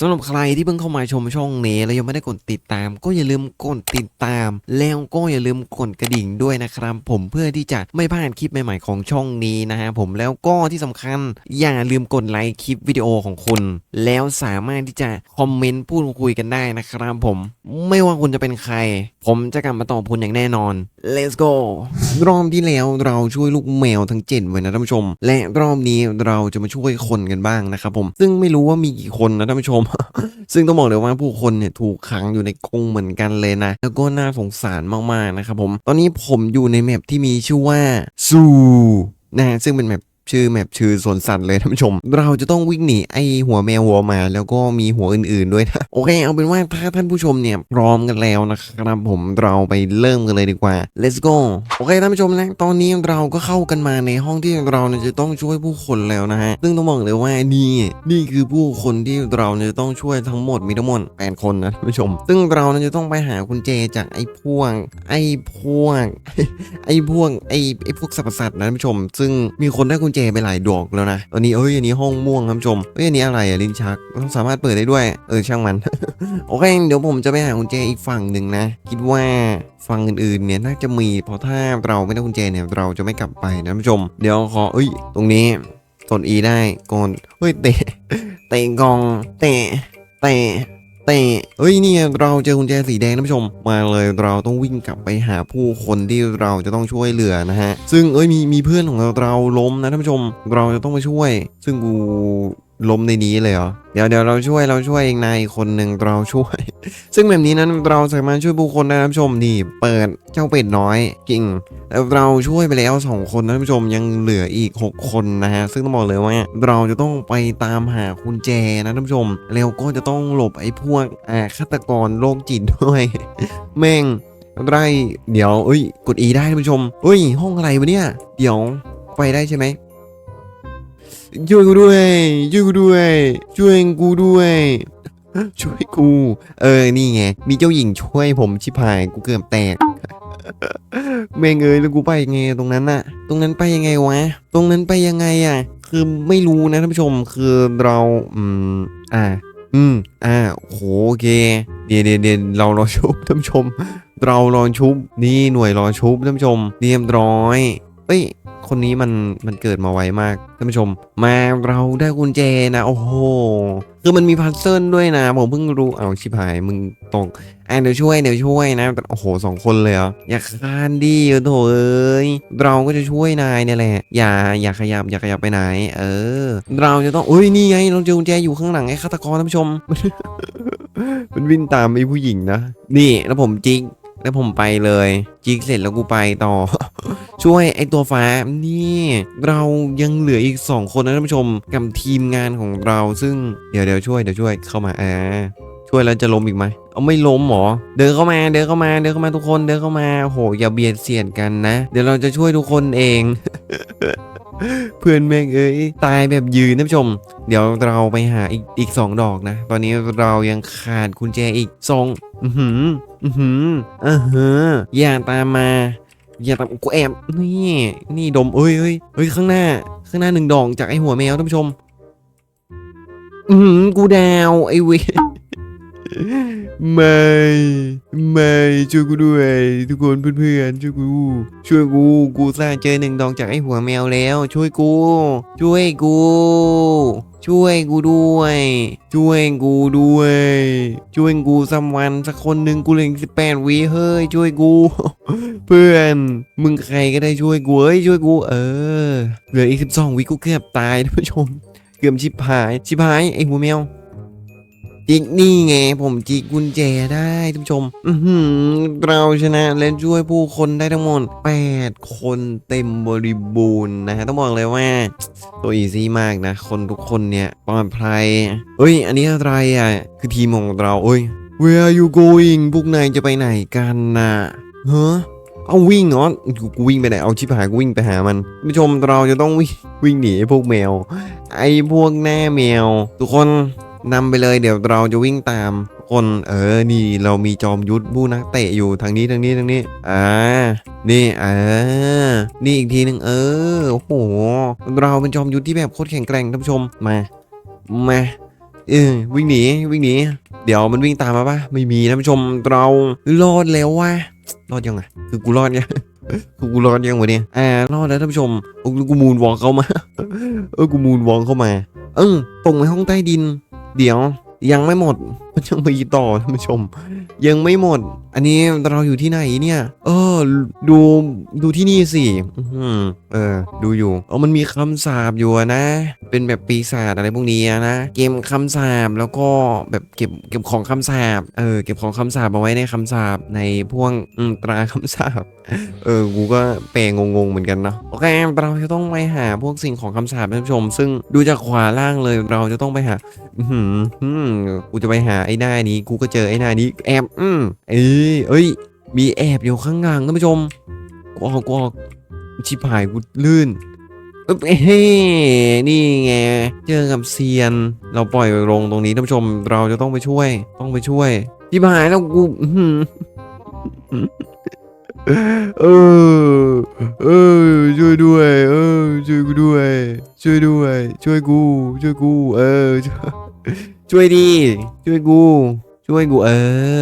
สำหรับใครที่เพิ่งเข้ามาชมช่องนี้แล้วยังไม่ได้กดติดตาม ก็อย่าลืมกดติดตาม แล้วก็อย่าลืมกดกระดิ่งด้วยนะครับ ผมเพื่อที่จะไม่พลาดคลิปใหม่ๆของช่องนี้นะฮะผมแล้วก็ที่สำคัญอย่าลืมกดไลค์คลิปวิดีโอของคุณ แล้วสามารถที่จะคอมเมนต์พูดคุยกันได้นะครับผมไม่ว่าคุณจะเป็นใคร ผมจะกลับมาตอบคุณอย่างแน่นอน let's go รอบที่แล้วเราช่วยลูกแมวทั้งเจ็ดไว้นะท่านผู้ชม และรอบนี้เราจะมาช่วยคนกันบ้างนะครับผมซึ่งไม่รู้ว่ามีกี่คนนะท่านผู้ชมซึ่งต้องบอกเลยว่าผู้คนเนี่ยถูกขังอยู่ในกรงเหมือนกันเลยนะ แล้วก็น่าสงสารมากๆนะครับผม ตอนนี้ผมอยู่ในแมปที่มีชื่อว่าซูนะซึ่งเป็นแมป ชื่อแมปชื่อสวนสัตว์เลยท่านผู้ชม เราจะต้องวิ่งหนีไอหัวแมวหัวหมาแล้วก็มีหัวอื่นๆด้วยนะโอเค เอาเป็นว่าถ้าท่านผู้ชมเนี่ยพร้อมกันแล้วนะครับผมเราไปเริ่มกันเลยดีกว่า let's go โอเคท่านผู้ชมนะตอนนี้เราก็เข้ากันมาในห้องที่เราเนี่ยจะต้องช่วยผู้คนแล้วนะฮะซึ่งต้องบอกเลยว่านี่นี่คือผู้คนที่เราเนี่ยจะต้องช่วยทั้งหมดมีทั้งหมดแปดคนนะท่านผู้ชม ซึ่งเราเนี่ยจะต้องไปหากุญแจจากไอ้พวกไอ้พวกไอ้พวกไอ้ไอ้พวกสัตว์นะท่านผู้ชม ซึ่งมีคนได้กุญแจไปหลายดอกแล้วนะตอนนี้เอ้ยอันนี้ห้องม่วงท่านผู้ชมเอ้ยอันนี้อะไรอะลิ้นชักต้องสามารถเปิดได้ด้วย เออช่างมัน โอเคเดี๋ยวผมจะไปหากุญแจอีกฝั่งหนึ่งนะ คิดว่าฝั่งอื่นๆเนี่ยน่าจะมีเพราะถ้าเราไม่ได้กุญแจเนี่ยเราจะไม่กลับไปนะท่านผู้ชม เดี๋ยวขอเอ้ย ตรงนี้กด E ได้ก่อนเฮ้ยเตะเตะกองเตะเตะ แตะเฮ้ยนี่ยเราเจอกุญแจสีแดงท่านผู้ชม มาเลยเราต้องวิ่งกลับไปหาผู้คนที่เราจะต้องช่วยเหลือนะฮะ ซึ่งเอ้ยมีมีเพื่อนของเราเราล้มนะท่านผู้ชม เราจะต้องไปช่วย ซึ่งกู ล้มในนี้เลยเหรอ เดี๋ยวเดี๋ยวเราช่วยเราช่วยเองนายคนหนึ่งเราช่วย ซึ่งแบบนี้นั้นเราสามารถช่วยผู้คนได้นะท่านผู้ชมนี่เปิดเจ้าเป็ดน้อยจริงแล้วเราช่วยไปแล้ว 2 คนนะท่านผู้ชมยังเหลืออีก 6 คนนะฮะซึ่งต้องบอกเลยว่าเราจะต้องไปตามหาคุณแจนะท่านผู้ชม แล้วก็จะต้องหลบไอ้พวกอาฆาตกรโรคจิตด้วยแม่งไรเดี๋ยวเอ้ยกด E ได้ท่านผู้ชมเฮ้ย ห้องอะไรวะเนี่ย เดี๋ยวไปได้ใช่ไหม ช่วยกูด้วย ช่วยกูด้วย ช่วยกูด้วย ช่วยกู เออ นี่ไง มีเจ้าหญิงช่วยผมชิบหาย กูเกือบแตกแม่งเอ้ยแล้วกูไปยังไงตรงนั้นน่ะ ตรงนั้นไปยังไงวะ ตรงนั้นไปยังไงอะ คือไม่รู้นะท่านผู้ชม คือเรา อืม อ่า อืม อ่าโหโอเค เดี๋ยวเดี๋ยวเดี๋ยวเรารอชุบท่านผู้ชม เรารอชุบ นี่หน่วยรอชุบท่านผู้ชม เรียบร้อย เอ้ย คนนี้มันมันเกิดมาไวมากท่านผู้ชม มาเราได้กุญแจนะ โอ้โห คือมันมีพัซเซิลด้วยนะ ผมเพิ่งรู้เอาชิบหายมึงตกอะเดี๋ยวช่วยเดี๋ยวช่วยนะแต่โอ้โหสองคนเลยเหรออย่าคานดิโถเอ้ยเราก็จะช่วยนายเนี่ยแหละ อย่าอย่าขยับอย่าขยับไปไหน เออ เราจะต้องเอ้ยนี่ไงเราเจอกุญแจอยู่ข้างหลังไอ้ฆาตกรท่านผู้ชม มันวิ่งตามไอ้ผู้หญิงนะ นี่แล้วผมจิก แล้วผมไปเลยจิกเสร็จแล้วกูไปต่อ ช่วยไอตัวฟ้านี่ เรายังเหลืออีก 2 คนนะท่านผู้ชมกับทีมงานของเราซึ่งเดี๋ยวเดี๋ยวช่วยเดี๋ยวช่วยเข้ามาอ่าช่วยแล้วจะล้มอีกไหมเอาไม่ล้มหรอ เดินเข้ามา เดินเข้ามา เดินเข้ามาทุกคน เดินเข้ามาโห อย่าเบียดเสียดกันนะ เดี๋ยวเราจะช่วยทุกคนเอง เพื่อนแม่งเอ้ยตายแบบยืนท่านผู้ชม เดี๋ยวเราไปหาอีกอีกสองดอกนะ ตอนนี้เรายังขาดกุญแจอีกสองอือหืออือหืออ่าฮะอย่าตามมา อย่าตามกูแอบนี่นี่ดมเอ้ยเอ้ยเฮ้ยข้างหน้า ข้างหน้าหนึ่งดอกจากไอหัวแมวท่านผู้ชม อือหือกูดาวไอเว ไม่ไม่ช่วยกูด้วย ทุกคนเพื่อนๆช่วยกู ช่วยกูกูสร้างเจอหนึ่งดอกจากไอหัวแมวแล้ว ช่วยกู ช่วยกู ช่วยกูด้วย ช่วยกูด้วย ช่วยกูสักวันสักคนหนึ่งกูเหลือสิบแปดวิเฮ้ยช่วยกู เพื่อน มึงใครก็ได้ช่วยกูเอ้ยช่วยกู เออเหลืออีกสิบสองวิกูเกือบตายท่านผู้ชมเกือบชิบหายชิบหายไอหัวแมว จิกนี่ไง ผมจิกกุญแจได้ท่านผู้ชม อืเราชนะและช่วยผู้คนได้ทั้งหมด 8 คนเต็มบริบูรณ์นะฮะ ต้องบอกเลยว่า ตัวอีซี่มากนะ คนทุกคนเนี่ยปลอดภัยเฮ้ย อันนี้อะไรอะ คือทีมของเราเอ้ย Where are you going พวกนายจะไปไหนกันน่ะเฮ้อเอาวิ่งเหรอกูวิ่งไปไหน เอาชิบหายกูวิ่งไปหามันท่านผู้ชมเราจะต้องวิ่งวิ่งหนีพวกแมว ไอ้พวกแน่แมว ทุกคน นำไปเลยเดี๋ยวเราจะวิ่งตามคนเออนี่เรามีจอมยุทธผู้นักเตะอยู่ทางนี้ทางนี้ทางนี้อ่านี่อ่านี่อีกทีหนึ่งเออโอ้โหเราเป็นจอมยุทธที่แบบโคตรแข็งแกร่งท่านผู้ชมมามาเออวิ่งหนีวิ่งหนีเดี๋ยวมันวิ่งตามมาปะไม่มีท่านผู้ชมเรารอดแล้ววะรอดยังไงคือกูรอดยังคือกูรอดยังวะเนี่ยอ่ารอดแล้วท่านผู้ชมกูมูนวอลเข้ามาเออกูมูนวอลเข้ามา เออตรงไปห้องใต้ดิน เดี๋ยวยังไม่หมด มันยังมีต่อท่านผู้ชม ยังไม่หมด อันนี้เราอยู่ที่ไหนเนี่ย เออ ดูดูที่นี่สิเออ ดูอยู่เออมันมีคำสาบอยู่นะ เป็นแบบปีศาจอะไรพวกนี้นะ เกมคำสาบแล้วก็แบบเก็บเก็บของคำสาบเออ เก็บของคำสาบเอาไว้ในคำสาบในพวกตราคำสาบเออ กูก็แปลงงๆเหมือนกันเนาะ โอเค เราจะต้องไปหาพวกสิ่งของคำสาปท่านผู้ชม ซึ่งดูจากขวาล่างเลย เราจะต้องไปหา อือหืออืมกูจะไปหาไอ้หน้านี้กูก็เจอไอ้หน้านี้แอบอืมเอ้ยเอ้ย มีแอบอยู่ข้างหลังท่านผู้ชมกูออกกูออกชิบหายกูลื่นเฮ้นี่ไงเจอกับเซียน เราปล่อยลงตรงนี้ท่านผู้ชมเราจะต้องไปช่วย ต้องไปช่วยชิบหายแล้วกูอื้อหือเออเออช่วยด้วย เออช่วยกูด้วย ช่วยด้วย ช่วยกู ช่วยกู เออ ช่วยดี ช่วยกู ช่วยกูเอ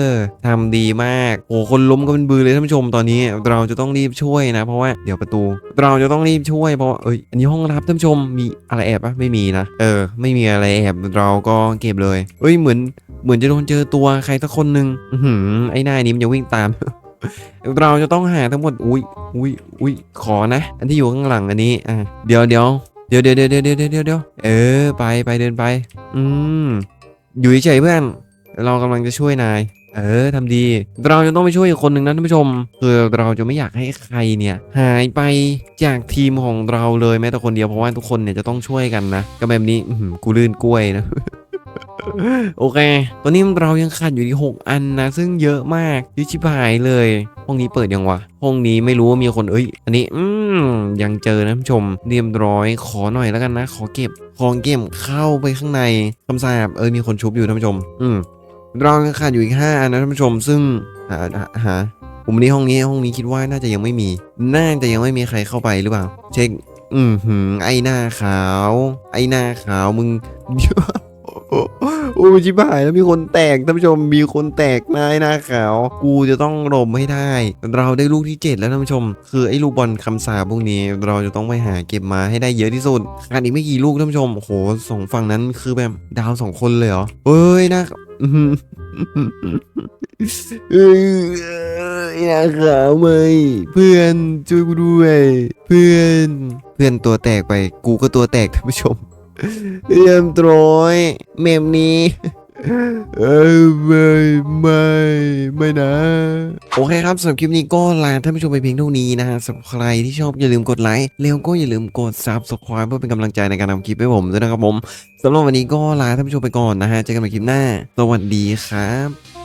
อทำดีมากโอ้คนล้มก็เป็นบือเลยท่านผู้ชมตอนนี้ เราจะต้องรีบช่วยนะ เพราะว่าเดี๋ยวประตู เราจะต้องรีบช่วยเพราะเอ้ยอันนี้ห้องรับท่านผู้ชมมีอะไรแอบปะไม่มีนะเออ ไม่มีอะไรแอบเราก็เก็บเลยเอ้ยเหมือนเหมือนจะโดนเจอตัวใครสักคนหนึ่งหืมไอ้หน้านี้มันจะวิ่งตามเราจะต้องหาทั้งหมด อุ้ยอุ้ยอุ้ยขอนะ อันที่อยู่ข้างหลังอันนี้ อะ เดี๋ยวเดี๋ยวเดี๋ยวเดี๋ยวเดี๋ยวเดี๋ยวเดี๋ยวเออ ไปไปเดินไป อืม อยู่เฉยเพื่อน เรากำลังจะช่วยนาย เออทำดี เราจะต้องไปช่วยอีกคนหนึ่งนะท่านผู้ชมคือเราจะไม่อยากให้ใครเนี่ยหายไปจากทีมของเราเลยแม้แต่คนเดียวเพราะว่าทุกคนเนี่ยจะต้องช่วยกันนะก็แบบนี้กูลื่นกล้วยนะ โอเค ตอนนี้เรายังขาดอยู่ที่6อันนะ ซึ่งเยอะมากยิชิบายเลย ห้องนี้เปิดยังวะ ห้องนี้ไม่รู้ว่ามีคนเอ้ย อันนี้ อืมยังเจอนะท่านผู้ชม เรียบร้อย ขอหน่อยแล้วกันนะ ขอเก็บของเก็บเข้าไปข้างในคำสาบเออ มีคนชุบอยู่ท่านผู้ชม อืมเรายังขาดอยู่อีก5อันนะท่านผู้ชม ซึ่งหาหาหาผมนี้ห้องนี้ห้องนี้คิดว่าน่าจะยังไม่มี น่าจะยังไม่มีใครเข้าไปหรือเปล่า เช็ค อืมหืมไอหน้าขาว ไอหน้าขาวมึง โอ้ชิบหายแล้วมีคนแตกท่านผู้ชมมีคนแตกนายหน้าขาว กูจะต้องลบให้ได้ เราได้ลูกที่เจ็ดแล้วท่านผู้ชม คือไอ้ลูกบอลคำสาพวกนี้ เราจะต้องไปหาเก็บมาให้ได้เยอะที่สุดขาดอีกไม่กี่ลูกท่านผู้ชมโอ้โหสองฝั่งนั้นคือแบบดาวสองคนเลยเหรอเอ้ยนะอื้อหือเอ้ยหน้าขาวไหมเพื่อนช่วยกูด้วย เพื่อน เพื่อนตัวแตกไปกูก็ตัวแตกท่านผู้ชม เรียบร้อยเมมนี้เอ้ยไม่ไม่ไม่นะ โอเคครับสำหรับคลิปนี้ก็ลาท่านผู้ชมไปเพียงเท่านี้นะฮะสำหรับใครที่ชอบอย่าลืมกดไลค์แล้วก็อย่าลืมกด subscribe เพื่อเป็นกำลังใจในการทำคลิปให้ผมด้วยนะครับผมสำหรับวันนี้ก็ลาท่านผู้ชมไปก่อนนะฮะเจอกันใหม่คลิปหน้า สวัสดีครับ